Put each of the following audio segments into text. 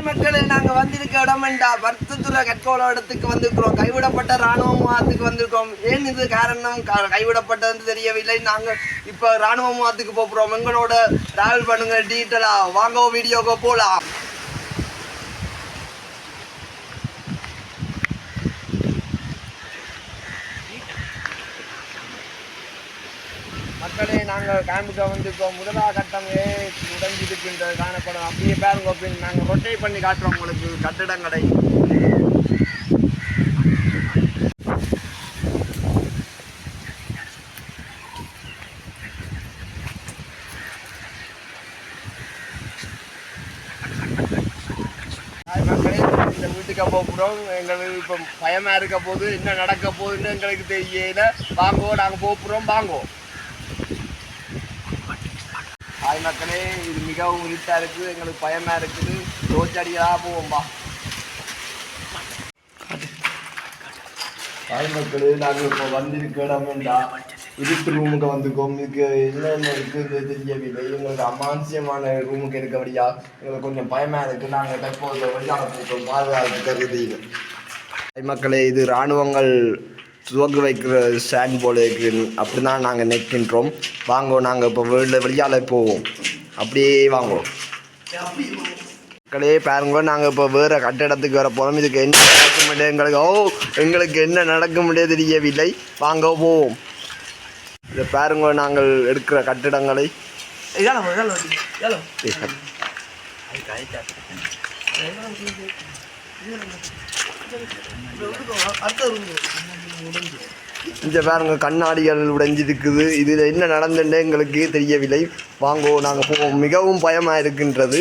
மக்களே நாங்க வந்திருக்க இடமெண்டா வருத்தத்துல கற்கோள இடத்துக்கு வந்திருக்கிறோம். கைவிடப்பட்ட ராணுவ முகாத்துக்கு வந்திருக்கோம் ஏன் இது காரணம்? கா- கைவிடப்பட்டது தெரியவில்லை. நாங்க இப்ப ராணுவ முகாத்துக்கு போறோம். எங்களோட டிராவல் பண்ணுங்க டீட்டெயிலா வாங்க வீடியோக்கு போலாம். மக்களே நாங்கள் கேம்புக்கு வந்திருக்கோம் முதலா கட்டமே உடஞ்சிருக்கின்றது காணப்படும். அப்படியே பாருங்க அப்படின்னு நாங்கள் ரொட்டை பண்ணி காட்டுறோம் உங்களுக்கு கட்டிடங்களை மக்களே இந்த வீட்டுக்கு போகிறோம் எங்களுக்கு இப்போ பயமாக இருக்க போது என்ன நடக்க போகுதுன்னு எங்களுக்கு தெரியல. வாங்கோ நாங்கள் போகிறோம் வாங்கோ. ஹாய் மக்களே இது மிகவும் இருட்டாக இருக்குது. எங்களுக்கு பயமாக இருக்குது. தோச்சடியாக போவோம்பா. ஹாய் மக்களே நாங்கள் இப்போ வந்திருக்க இடம்டா இருட்டு ரூமுக்கு வந்துக்கோம். இதுக்கு என்னென்ன இருக்குது தெரியவில்லை. எங்களுக்கு அமான்சியமான ரூமுக்கு இருக்கபடியா எங்களுக்கு கொஞ்சம் பயமாக இருக்குது நாங்கள் தற்போது வெளியாக போட்டோம் பாதுகாப்பு கருதியில் மக்களே இது இராணுவங்கள் துவக்கு வைக்கிற ஸ்டாண்ட் போல இருக்கு அப்படி தான் நாங்கள் நிற்கின்றோம். வாங்கோ நாங்கள் இப்போ வெளியில் வெளியால் போவோம். அப்படியே வாங்கோ. மக்களே பாருங்க நாங்கள் இப்போ வேறு கட்டிடத்துக்கு வர போகிறோம் இதுக்கு என்ன நடக்க முடியாது எங்களுக்கு ஓ எங்களுக்கு என்ன நடக்க முடியாது தெரியவில்லை. வாங்க போவோம். இதை பாருங்க நாங்கள் எடுக்கிற கட்டிடங்களை. இந்த பாருங்க கண்ணாடிகள் உடைஞ்சிருக்குது. இதில் என்ன நடந்துன்னு எங்களுக்கு தெரியவில்லை. வாங்கோ நாங்கள் போவோம். மிகவும் பயமாக இருக்கின்றது.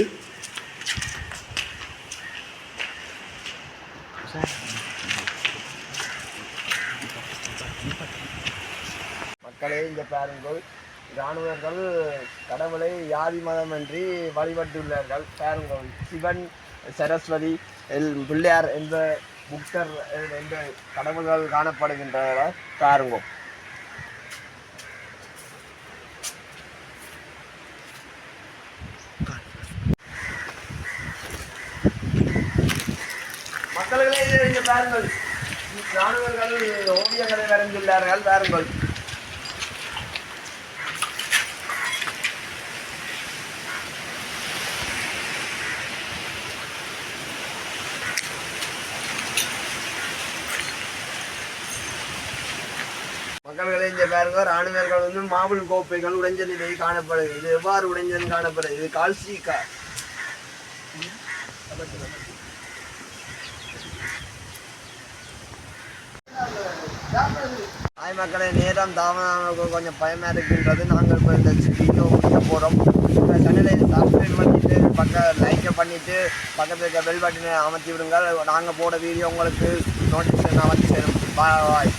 மக்களே இந்த பாருங்கள். இராணுவர்கள் கடவுளை யாதி மதமின்றி வழிபட்டுள்ளார்கள். பாருங்கள் சிவன் சரஸ்வதி எல் பிள்ளையார் என்ற புக்தர் என்ற கடவுள்கள் காணப்படுகின்றன. பாருங்கள் மக்கள்களே இதை இங்கே பாருங்கள். ராணுவர்கள் ஓவியங்களை வரைந்துள்ளார்கள். பாருங்கள். மக்கள்களை இந்த பாருங்க ராணுவர்கள் வந்து மாவுள் கோப்பைகள் உடைஞ்ச நிலையை காணப்படுது இது எவ்வாறு உடைஞ்சது காணப்படுது இது கால்சிகா கா. மக்களை நேரம் தாமதம் கொஞ்சம் பயமாக இருக்கின்றது. நாங்கள் இப்போ இந்த வீடியோ முடிக்க போகிறோம் சென்னையில் சப்ஸ்கிரைப் பண்ணிவிட்டு பக்க லைக்கை பண்ணிவிட்டு பக்கத்தில் இருக்க பெல் பட்டினை அமர்த்தி விடுங்கள். நாங்கள் போட வீடியோ உங்களுக்கு நோட்டிஃபிகேஷன் அமைச்சு சேரும் பாய்